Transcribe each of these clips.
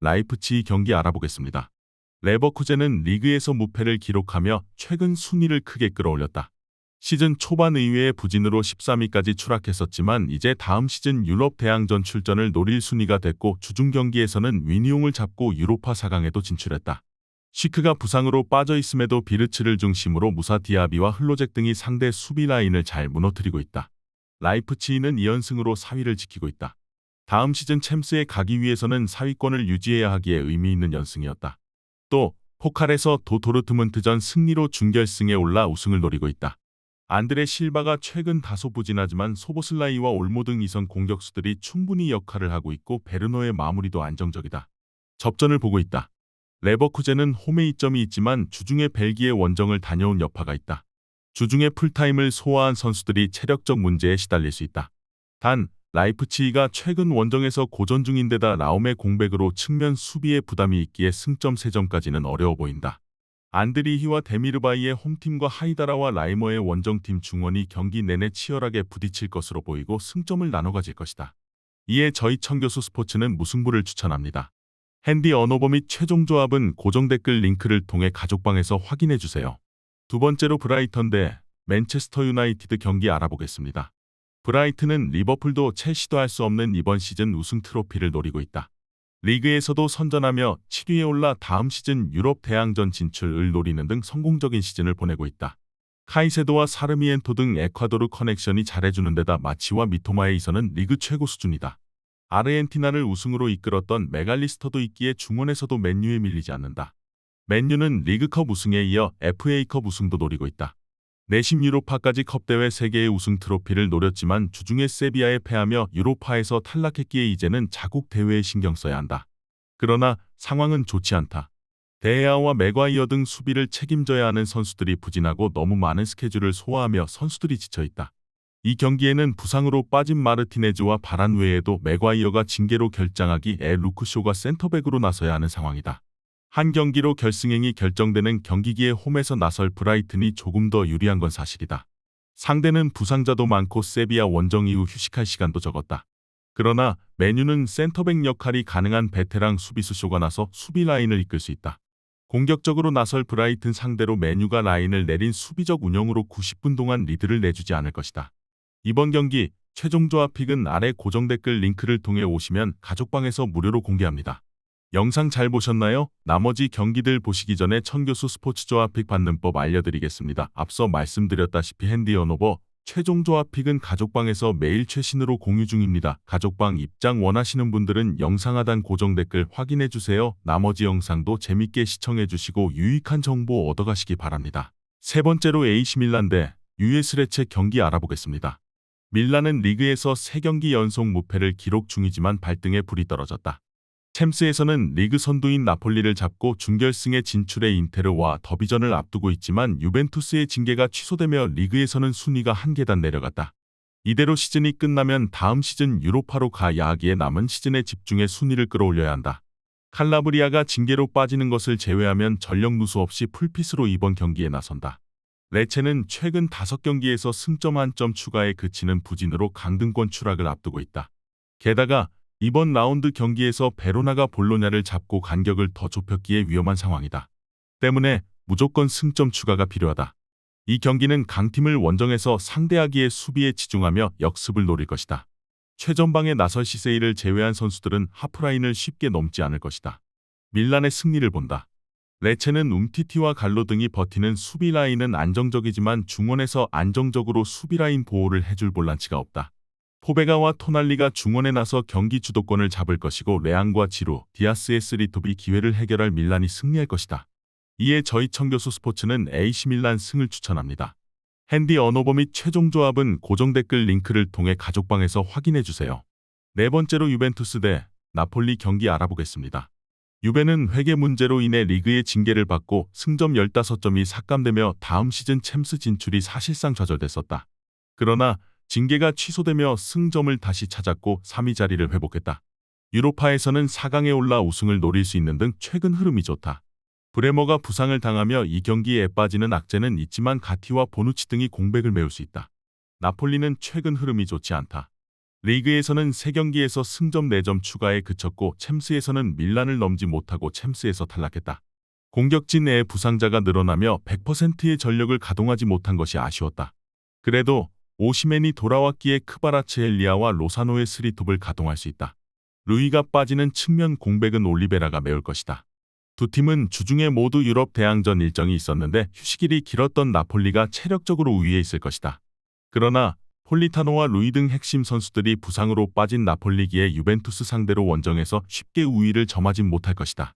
라이프치히 경기 알아보겠습니다. 레버쿠젠은 리그에서 무패를 기록하며 최근 순위를 크게 끌어올렸다. 시즌 초반 의외의 부진으로 13위까지 추락했었지만 이제 다음 시즌 유럽 대항전 출전을 노릴 순위가 됐고 주중 경기에서는 위니용을 잡고 유로파 4강에도 진출했다. 시크가 부상으로 빠져 있음에도 비르츠를 중심으로 무사 디아비와 흘로잭 등이 상대 수비 라인을 잘 무너뜨리고 있다. 라이프치히는 2연승으로 4위를 지키고 있다. 다음 시즌 챔스에 가기 위해서는 4위권을 유지해야 하기에 의미 있는 연승이었다. 또 포칼에서 도토르트문트전 승리로 준결승에 올라 우승을 노리고 있다. 안드레 실바가 최근 다소 부진하지만 소보슬라이와 올모 등 이선 공격수들이 충분히 역할을 하고 있고 베르노의 마무리도 안정적이다. 접전을 보고 있다. 레버쿠젠은 홈에 이점이 있지만 주중에 벨기에 원정을 다녀온 여파가 있다. 주중에 풀타임을 소화한 선수들이 체력적 문제에 시달릴 수 있다. 단, 라이프치히가 최근 원정에서 고전 중인 데다 라움의 공백으로 측면 수비에 부담이 있기에 승점 3점까지는 어려워 보인다. 안드리히와 데미르바이의 홈팀과 하이다라와 라이머의 원정팀 중원이 경기 내내 치열하게 부딪힐 것으로 보이고 승점을 나눠 가질 것이다. 이에 저희 청교수 스포츠는 무승부를 추천합니다. 핸디 언어버 및 최종 조합은 고정 댓글 링크를 통해 가족방에서 확인해 주세요. 두 번째로 브라이턴 대 맨체스터 유나이티드 경기 알아보겠습니다. 브라이튼은 리버풀도 첼시도 할 수 없는 이번 시즌 우승 트로피를 노리고 있다. 리그에서도 선전하며 7위에 올라 다음 시즌 유럽 대항전 진출을 노리는 등 성공적인 시즌을 보내고 있다. 카이세도와 사르미엔토 등 에콰도르 커넥션이 잘해주는 데다 마치와 미토마에 이서는 리그 최고 수준이다. 아르헨티나를 우승으로 이끌었던 메갈리스터도 있기에 중원에서도 맨유에 밀리지 않는다. 맨유는 리그컵 우승에 이어 FA컵 우승도 노리고 있다. 내심 유로파까지 컵대회 3개의 우승 트로피를 노렸지만 주중에 세비야에 패하며 유로파에서 탈락했기에 이제는 자국 대회에 신경 써야 한다. 그러나 상황은 좋지 않다. 데헤아와 맥과이어 등 수비를 책임져야 하는 선수들이 부진하고 너무 많은 스케줄을 소화하며 선수들이 지쳐있다. 이 경기에는 부상으로 빠진 마르티네즈와 바란 외에도 맥과이어가 징계로 결장하기 에 루크쇼가 센터백으로 나서야 하는 상황이다. 한 경기로 결승행이 결정되는 경기기에 홈에서 나설 브라이튼이 조금 더 유리한 건 사실이다. 상대는 부상자도 많고 세비야 원정 이후 휴식할 시간도 적었다. 그러나 메뉴는 센터백 역할이 가능한 베테랑 수비수 쇼가 나서 수비 라인을 이끌 수 있다. 공격적으로 나설 브라이튼 상대로 메뉴가 라인을 내린 수비적 운영으로 90분 동안 리드를 내주지 않을 것이다. 이번 경기 최종 조합 픽은 아래 고정 댓글 링크를 통해 오시면 가족방에서 무료로 공개합니다. 영상 잘 보셨나요? 나머지 경기들 보시기 전에 천교수 스포츠 조합 픽 받는 법 알려드리겠습니다. 앞서 말씀드렸다시피 핸디 언오버 최종 조합 픽은 가족방에서 매일 최신으로 공유 중입니다. 가족방 입장 원하시는 분들은 영상 하단 고정 댓글 확인해주세요. 나머지 영상도 재밌게 시청해주시고 유익한 정보 얻어가시기 바랍니다. 세 번째로 AC 밀란 대 US 레체 경기 알아보겠습니다. 밀란은 리그에서 3경기 연속 무패를 기록 중이지만 발등에 불이 떨어졌다. 챔스에서는 리그 선두인 나폴리를 잡고 준결승에 진출해 인테르와 더비전을 앞두고 있지만 유벤투스의 징계가 취소되며 리그에서는 순위가 한 계단 내려갔다. 이대로 시즌이 끝나면 다음 시즌 유로파로 가야 하기에 남은 시즌에 집중해 순위를 끌어올려야 한다. 칼라브리아가 징계로 빠지는 것을 제외하면 전력 누수 없이 풀핏으로 이번 경기에 나선다. 레체는 최근 5경기에서 승점 한 점 추가에 그치는 부진으로 강등권 추락을 앞두고 있다. 게다가 이번 라운드 경기에서 베로나가 볼로냐를 잡고 간격을 더 좁혔기에 위험한 상황이다. 때문에 무조건 승점 추가가 필요하다. 이 경기는 강팀을 원정에서 상대하기에 수비에 치중하며 역습을 노릴 것이다. 최전방에 나설 시세이를 제외한 선수들은 하프라인을 쉽게 넘지 않을 것이다. 밀란의 승리를 본다. 레체는 움티티와 갈로 등이 버티는 수비 라인은 안정적이지만 중원에서 안정적으로 수비 라인 보호를 해줄 볼란치가 없다. 포베가와 토날리가 중원에 나서 경기 주도권을 잡을 것이고 레앙과 지루, 디아스의 쓰리톱이 기회를 해결할 밀란이 승리할 것이다. 이에 저희 청교수 스포츠는 AC 밀란 승을 추천합니다. 핸디 언어버 및 최종 조합은 고정 댓글 링크를 통해 가족방에서 확인해 주세요. 네 번째로 유벤투스 대 나폴리 경기 알아보겠습니다. 유베는 회계 문제로 인해 리그의 징계를 받고 승점 15점이 삭감되며 다음 시즌 챔스 진출이 사실상 좌절됐었다. 그러나 징계가 취소되며 승점을 다시 찾았고 3위 자리를 회복했다. 유로파에서는 4강에 올라 우승을 노릴 수 있는 등 최근 흐름이 좋다. 브레머가 부상을 당하며 이 경기에 빠지는 악재는 있지만 가티와 보누치 등이 공백을 메울 수 있다. 나폴리는 최근 흐름이 좋지 않다. 리그에서는 3경기에서 승점 4점 추가에 그쳤고 챔스에서는 밀란을 넘지 못하고 챔스에서 탈락했다. 공격진 내에 부상자가 늘어나며 100%의 전력을 가동하지 못한 것이 아쉬웠다. 그래도 오시멘이 돌아왔기에 크바라츠헬리아와 로사노의 스리톱을 가동할 수 있다. 루이가 빠지는 측면 공백은 올리베라가 메울 것이다. 두 팀은 주중에 모두 유럽 대항전 일정이 있었는데 휴식일이 길었던 나폴리가 체력적으로 우위에 있을 것이다. 그러나 폴리타노와 루이 등 핵심 선수들이 부상으로 빠진 나폴리기에 유벤투스 상대로 원정에서 쉽게 우위를 점하진 못할 것이다.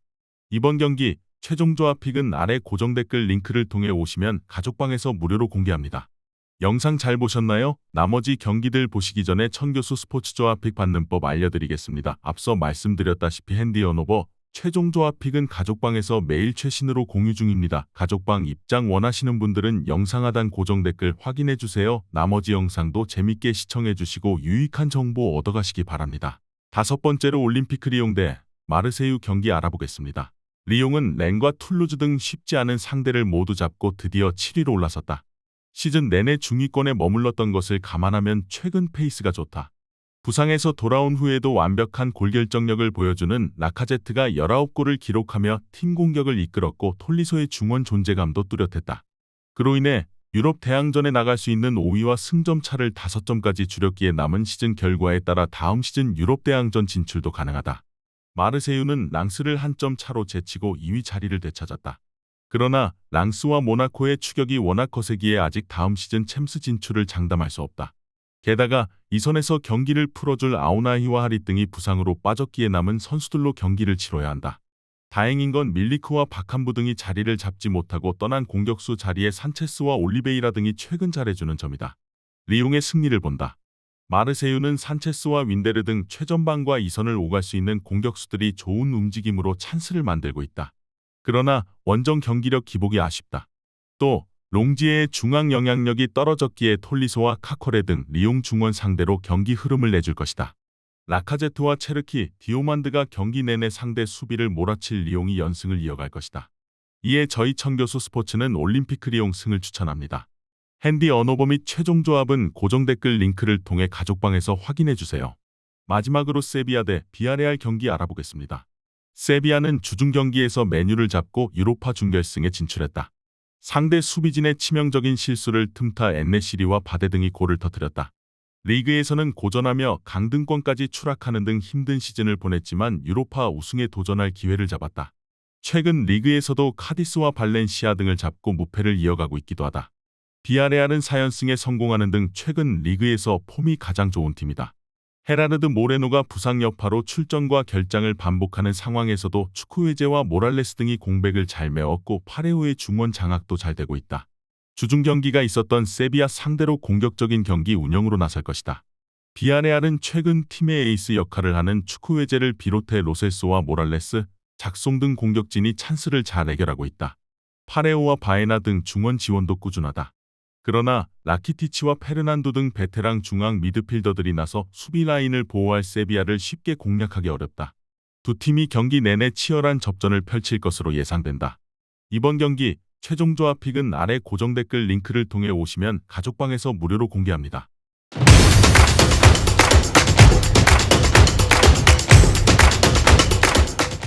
이번 경기 최종 조합픽은 아래 고정 댓글 링크를 통해 오시면 가족방에서 무료로 공개합니다. 영상 잘 보셨나요? 나머지 경기들 보시기 전에 천교수 스포츠 조합픽 받는 법 알려드리겠습니다. 앞서 말씀드렸다시피 핸디 언오버 최종 조합픽은 가족방에서 매일 최신으로 공유 중입니다. 가족방 입장 원하시는 분들은 영상 하단 고정 댓글 확인해 주세요. 나머지 영상도 재밌게 시청해 주시고 유익한 정보 얻어가시기 바랍니다. 다섯 번째로 올림픽 리옹 대 마르세유 경기 알아보겠습니다. 리옹은 렌과 툴루즈 등 쉽지 않은 상대를 모두 잡고 드디어 7위로 올라섰다. 시즌 내내 중위권에 머물렀던 것을 감안하면 최근 페이스가 좋다. 부상에서 돌아온 후에도 완벽한 골결정력을 보여주는 라카제트가 19골을 기록하며 팀 공격을 이끌었고 톨리소의 중원 존재감도 뚜렷했다. 그로 인해 유럽 대항전에 나갈 수 있는 5위와 승점 차를 5점까지 줄였기에 남은 시즌 결과에 따라 다음 시즌 유럽 대항전 진출도 가능하다. 마르세유는 랑스를 한 점 차로 제치고 2위 자리를 되찾았다. 그러나 랑스와 모나코의 추격이 워낙 거세기에 아직 다음 시즌 챔스 진출을 장담할 수 없다. 게다가 이 선에서 경기를 풀어줄 아우나히와 하리 등이 부상으로 빠졌기에 남은 선수들로 경기를 치러야 한다. 다행인 건 밀리크와 박한부 등이 자리를 잡지 못하고 떠난 공격수 자리에 산체스와 올리베이라 등이 최근 잘해주는 점이다. 리옹의 승리를 본다. 마르세유는 산체스와 윈데르 등 최전방과 이선을 오갈 수 있는 공격수들이 좋은 움직임으로 찬스를 만들고 있다. 그러나 원정 경기력 기복이 아쉽다. 또 롱지의 중앙 영향력이 떨어졌기에 톨리소와 카코레 등 리옹 중원 상대로 경기 흐름을 내줄 것이다. 라카제트와 체르키, 디오만드가 경기 내내 상대 수비를 몰아칠 리옹이 연승을 이어갈 것이다. 이에 저희 청교수 스포츠는 올림픽 리옹 승을 추천합니다. 핸디 언어버 및 최종 조합은 고정 댓글 링크를 통해 가족방에서 확인해 주세요. 마지막으로 세비야 대 비아레알 경기 알아보겠습니다. 세비야는 주중 경기에서 메뉴를 잡고 유로파 준결승에 진출했다. 상대 수비진의 치명적인 실수를 틈타 엔네시리와 바데 등이 골을 터뜨렸다. 리그에서는 고전하며 강등권까지 추락하는 등 힘든 시즌을 보냈지만 유로파 우승에 도전할 기회를 잡았다. 최근 리그에서도 카디스와 발렌시아 등을 잡고 무패를 이어가고 있기도 하다. 비아레알은 4연승에 성공하는 등 최근 리그에서 폼이 가장 좋은 팀이다. 헤라르드 모레노가 부상 여파로 출전과 결장을 반복하는 상황에서도 축구 회제와 모랄레스 등이 공백을 잘 메웠고 파레오의 중원 장악도 잘 되고 있다. 주중 경기가 있었던 세비야 상대로 공격적인 경기 운영으로 나설 것이다. 비아레알은 최근 팀의 에이스 역할을 하는 축구 회제를 비롯해 로세스와 모랄레스, 작송 등 공격진이 찬스를 잘 해결하고 있다. 파레오와 바에나 등 중원 지원도 꾸준하다. 그러나 라키티치와 페르난도 등 베테랑 중앙 미드필더들이 나서 수비 라인을 보호할 세비야를 쉽게 공략하기 어렵다. 두 팀이 경기 내내 치열한 접전을 펼칠 것으로 예상된다. 이번 경기 최종 조합픽은 아래 고정 댓글 링크를 통해 오시면 가족방에서 무료로 공개합니다.